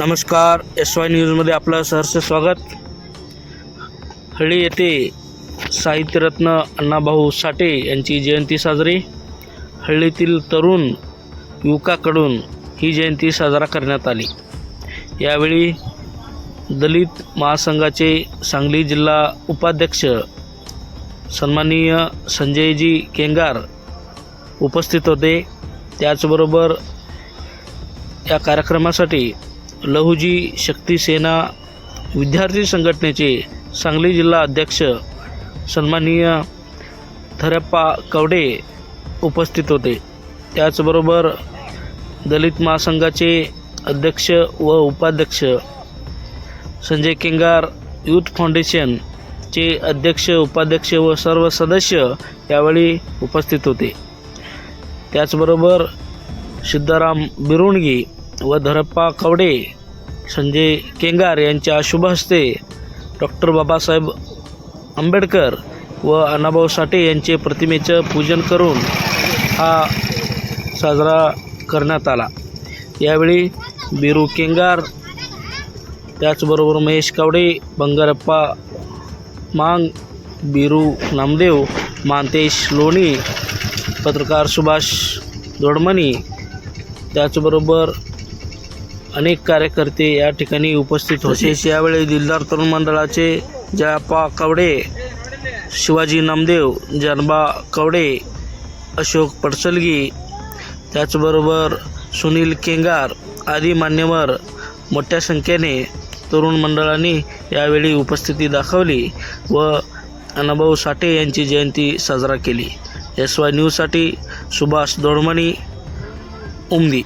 नमस्कार S Y न्यूजमध्ये आपलं सहर्ष स्वागत. हळी येथे साहित्यरत्न अण्णाभाऊ साठे यांची जयंती साजरी. हळीतील तरुण युवकाकडून ही जयंती साजरा करण्यात आली. यावेळी दलित महासंघाचे सांगली जिल्हा उपाध्यक्ष सन्माननीय संजयजी केंगार उपस्थित होते. त्याचबरोबर या कार्यक्रमासाठी लहुजी शक्ती सेना विद्यार्थी संघटनेचे सांगली जिल्हा अध्यक्ष सन्माननीय थरप्पा कवडे उपस्थित होते. त्याचबरोबर दलित महासंघाचे अध्यक्ष व उपाध्यक्ष संजय केंगार यूथ फाउंडेशनचे अध्यक्ष उपाध्यक्ष व सर्व सदस्य यावेळी उपस्थित होते. त्याचबरोबर सिद्धाराम बिरुणगी व धरप्पा कवडे संजय केंगार यांच्या शुभ हस्ते डॉक्टर बाबासाहेब आंबेडकर व अण्णाभाऊ साठे यांचे प्रतिमेचं पूजन करून हा साजरा करण्यात आला. यावेळी बिरू केंगार त्याचबरोबर महेश कावडे बंगारप्पा मांग बिरू नामदेव मांतेश लोणी पत्रकार सुभाष दोडमणी त्याचबरोबर अनेक कार्यकर्ते या ठिकाणी उपस्थित होते. तसेच यावेळी दिलदार तरुण मंडळाचे जयाप्पा कवडे शिवाजी नामदेव जनबा कवडे अशोक पडसलगी त्याचबरोबर सुनील केंगार आदी मान्यवर मोठ्या संख्येने तरुण मंडळांनी यावेळी उपस्थिती दाखवली व अण्णाभाऊ साठे यांची जयंती साजरा केली. एस वाय न्यूजसाठी सुभाष दोडमणी उमदी.